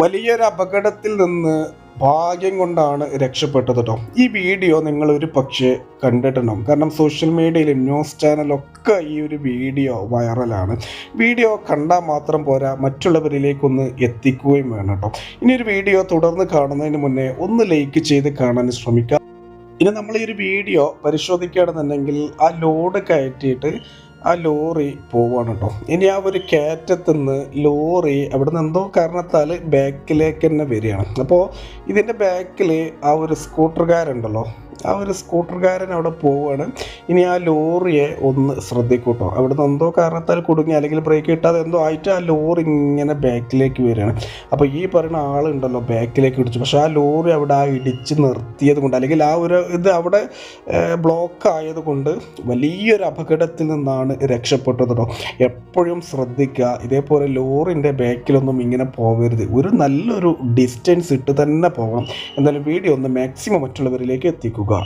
വലിയൊരു അപകടത്തിൽ നിന്ന് ഭാഗ്യം കൊണ്ടാണ് രക്ഷപ്പെട്ടത് കേട്ടോ ഈ വീഡിയോ നിങ്ങൾ ഒരു പക്ഷേ കണ്ടിട്ടുണ്ടാവും. കാരണം സോഷ്യൽ മീഡിയയിൽ ന്യൂസ് ചാനലൊക്കെ ഈ ഒരു വീഡിയോ വൈറലാണ്. വീഡിയോ കണ്ടാൽ മാത്രം പോരാ മറ്റുള്ളവരിലേക്കൊന്ന് എത്തിക്കുകയും വേണം കേട്ടോ ഇനി ഒരു വീഡിയോ തുടർന്ന് കാണുന്നതിന് മുന്നേ ഒന്ന് ലൈക്ക് ചെയ്ത് കാണാൻ ശ്രമിക്കുക ഇനി നമ്മൾ ഈ ഒരു വീഡിയോ പരിശോധിക്കുകയാണെന്നുണ്ടെങ്കിൽ ആ ലോഡ് കയറ്റിയിട്ട് ആ ലോറി പോവാണ് കേട്ടോ ഇനി ആ ഒരു കയറ്റത്തുനിന്ന് ലോറി അവിടെ നിന്ന് എന്തോ കാരണത്താൽ ബാക്കിലേക്ക് തന്നെ വരികയാണ്. അപ്പോൾ ഇതിന്റെ ബാക്കിൽ ആ ഒരു സ്കൂട്ടർകാരുണ്ടല്ലോ. ആ ഒരു സ്കൂട്ടർകാരൻ അവിടെ പോവുകയാണ് ഇനി ആ ലോറിയെ ഒന്ന് ശ്രദ്ധിക്കൂട്ടോ. അവിടെ നിന്ന് എന്തോ കാരണത്താൽ കുടുങ്ങി അല്ലെങ്കിൽ ബ്രേക്ക് കിട്ടാതെ എന്തോ ആയിട്ട് ആ ലോറി ഇങ്ങനെ ബാക്കിലേക്ക് വരികയാണ്. അപ്പോൾ ഈ പറയുന്ന ആളുണ്ടല്ലോ ബാക്കിലേക്ക് ഇടിച്ചു. പക്ഷേ ആ ലോറി അവിടെ ആ ഇടിച്ച് നിർത്തിയത് കൊണ്ട് അല്ലെങ്കിൽ ആ ഒരു ഇത് അവിടെ ബ്ലോക്ക് ആയതുകൊണ്ട് വലിയൊരു അപകടത്തിൽ നിന്നാണ് രക്ഷപ്പെട്ടത് കേട്ടോ എപ്പോഴും ശ്രദ്ധിക്കുക. ഇതേപോലെ ലോറിന്റെ ബാക്കിലൊന്നും ഇങ്ങനെ പോകരുത്. ഒരു നല്ലൊരു ഡിസ്റ്റൻസ് ഇട്ട് തന്നെ പോകണം. എന്തായാലും വീഡിയോ ഒന്ന് മാക്സിമം മറ്റുള്ളവരിലേക്ക് എത്തിക്കുക. ہوگا